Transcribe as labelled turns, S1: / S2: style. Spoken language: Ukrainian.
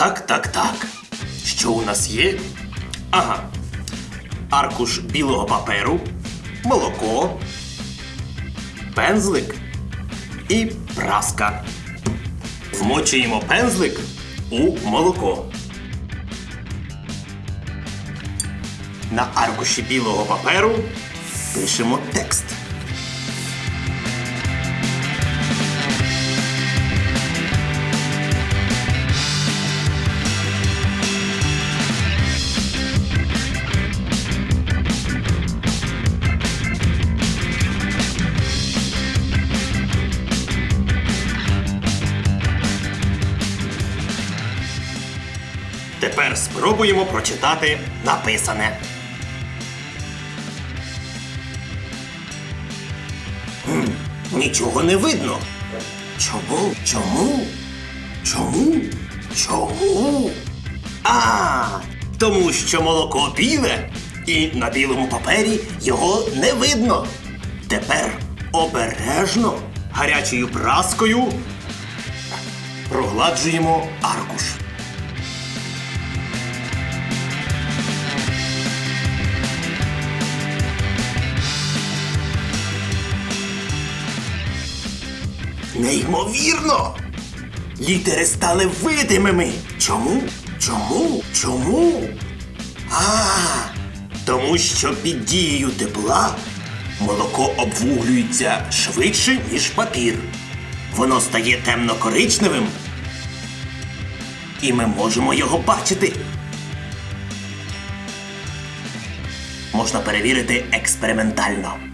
S1: Так, так, так. Що у нас є? Ага. Аркуш білого паперу, молоко, пензлик і праска. Вмочуємо пензлик у молоко. На аркуші білого паперу пишемо текст. Тепер спробуємо прочитати написане. Нічого не видно. Чому? Чому? Чому? Чому? А, тому що молоко біле, і на білому папері його не видно. Тепер обережно гарячою праскою прогладжуємо аркуш. Неймовірно! Літери стали видимими. Чому? Чому? Чому? А, тому що під дією тепла молоко обвуглюється швидше, ніж папір. Воно стає темно-коричневим. І ми можемо його бачити. Можна перевірити експериментально.